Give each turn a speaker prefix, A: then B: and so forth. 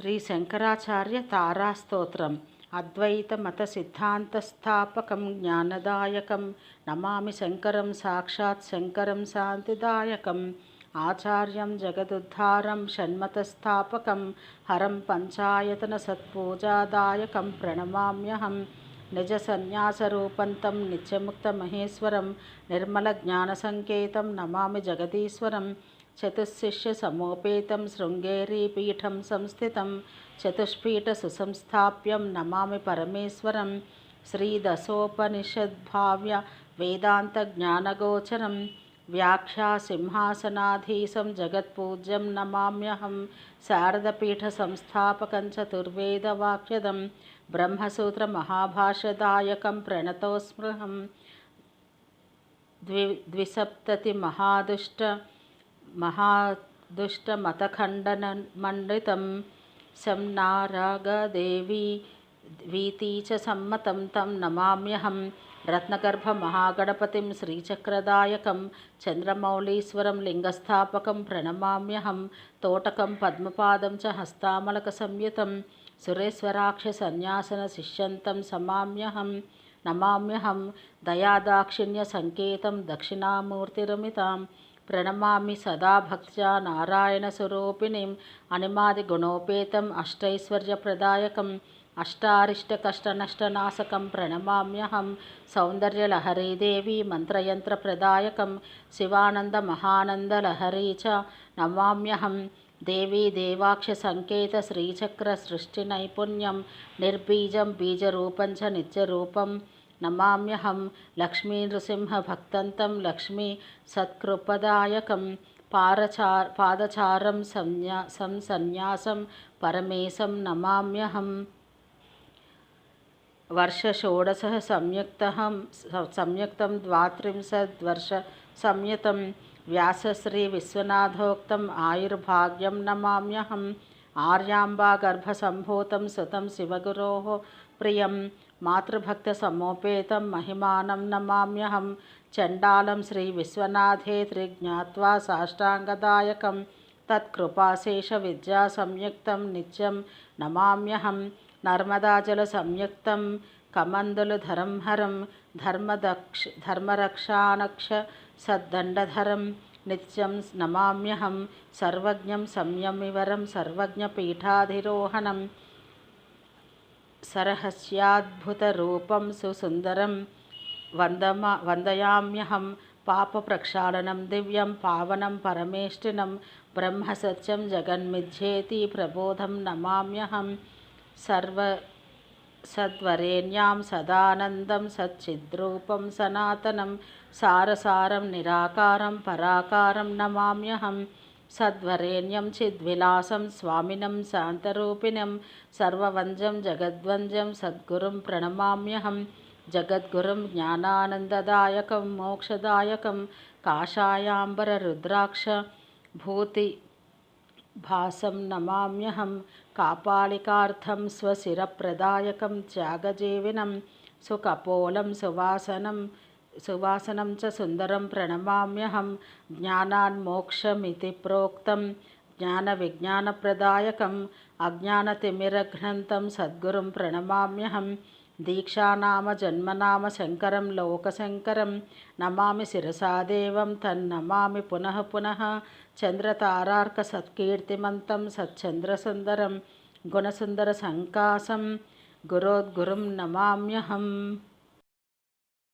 A: శ్రీ శంకరాచార్య తారాస్తోత్రం. అద్వైత మత సిద్ధాంత స్థాపకం జ్ఞానదాయకం. నమామి శంకరం సాక్షాత్ శంకరం శాంతిదాయకం. ఆచార్యం జగదుద్ధారం షణ్మతస్థాపకం. హరం పంచాయతన సత్పూజాదాయకం ప్రణమామ్యహం. నిజ సన్యాసరూపం తం నిత్యముక్తమహేశ్వరం నిర్మల జ్ఞానసంకేతం నమామి జగదీశ్వరం. चतुशिष्यसमुपेतं शृङ्गेरीपीठं संस्थितं चतुष्पीठसुसंस्थाप्यं नमामि परमेश्वरं श्रीदशोपनिषद्भाव्य वेदान्तज्ञानगोचरं व्याख्यासिंहासनाधीशं शारदपीठ संस्थापक शारदपीठसंस्थापकं ब्रह्मसूत्र ब्रह्मसूत्रमहाभाष्यदायकं प्रणतोस्मृहं द्वि द्विसप्ततिमहादुष्ट చతుర్వేదవాక్యదం బ్రహ్మసూత్ర మహాభాషదాయకం ప్రణతోస్మృహం ద్వి ద్విసప్తతి మహాదుష్ట మహాదుష్టమతఖండన మండితం సంనారాగదేవి వీతి చ సమ్మతం తం నమామ్యహం. రత్నగర్భమహాగణపతిం శ్రీచక్రదాయకం చంద్రమౌళీశ్వరం లింగస్థాపకం ప్రణమామ్యహం. తోటకం పద్మపాదం చ హస్తామలక సంయుతం సురేశ్వరాక్ష సన్యాసన శిష్యంతం ప్రణమామి సదా భక్త్యా నారాయణస్వరూపిణీం అనిమాదిగుణోపేతం అష్టైశ్వర్యప్రదాయకం అష్టారిష్టకష్టనష్టనాశకం ప్రణమామ్యహం సౌందర్యలహరీదేవి మంత్రయంత్రప్రదాయకం శివానందమహానందలహరీ చ నమామ్యహం దేవీ దేవాక్ష సంకేత శ్రీచక్ర సృష్టి నైపుణ్యం నిర్బీజం బీజరూపం చ నిత్యరూపం नमाम्यहं लक्ष्मी लक्ष्मीसत्कृपदायकं पारचार, पादचारं संन्या, संसन्यासं परमेशं नमाम्यहं। संयुक्त संयुक्त संयुक्तं द्वात्रिंशद्वर्ष संयुतं व्यासश्रीविश्वनाथोक्तम् आयुर्भाग्यं नमाम्यहम् आर्याम्बा गर्भसम्भूतं सुत शिवगुरो ప్రియం. మాతృభక్త సమోపేతం మహిమానం నమామ్యహం. చండాలం శ్రీ విశ్వనాథే త్రిజ్ఞాత్వా సాష్టాంగదాయకం. తత్కృపాశేష విద్యా సంయుక్తం నిత్యం నమామ్యహం. నర్మదాజల సంయుక్తం కమందులు ధరంహరం ధర్మదక్ష ధర్మరక్షానక్ష సద్దండధరం. నిత్యం నమామ్యహం. సర్వజ్ఞం సంయమివరం. సర్వజ్ఞపీఠాధిరోహణం సరహస్యాద్భుతరూపం సుసుందరం. వందమా వందయామ్యహం పాపప్రక్షాళనం దివ్యం పావనం పరమేష్టినం బ్రహ్మసత్యం జగన్మిథ్యేతి ప్రబోధం నమామ్యహం. సర్వ సద్వరేణ్యాం సదానందం సచ్చిద్రూపం సనాతనం సారసారం నిరాకారం పరాకారం నమామ్యహం. సద్వరేణ్యం చిద్విలాసం స్వామినం శాంతరూపిణం సర్వవంజం జగద్వంజం సద్గురుం ప్రణమామ్యహం జగద్గురుం జ్ఞానానందదాయకం మోక్షదాయకం కాషాయాంబర రుద్రాక్ష భూతి భాసం నమామ్యహం కాపాళికార్థం స్వశిరప్రదాయకం త్యాగజీవినం సుకపోలం సువాసనం సువాసనం చ సుందరం ప్రణమామ్యహం జ్ఞానాన్మోక్షమితి ప్రోక్తం జ్ఞాన విజ్ఞానప్రదాయకం అజ్ఞానతిమిరఘ్నంతం సద్గురుం ప్రణమామ్యహం దీక్షానామ జన్మనామ శంకరం లోకశంకరం నమామి శిరసాదేవం తన్నమామి పునః పునః చంద్రతారార్క సత్కీర్తిమంతం సచ్చంద్రసుందరం గుణసుందర సంకాసం గురోద్గురుం నమామ్యహం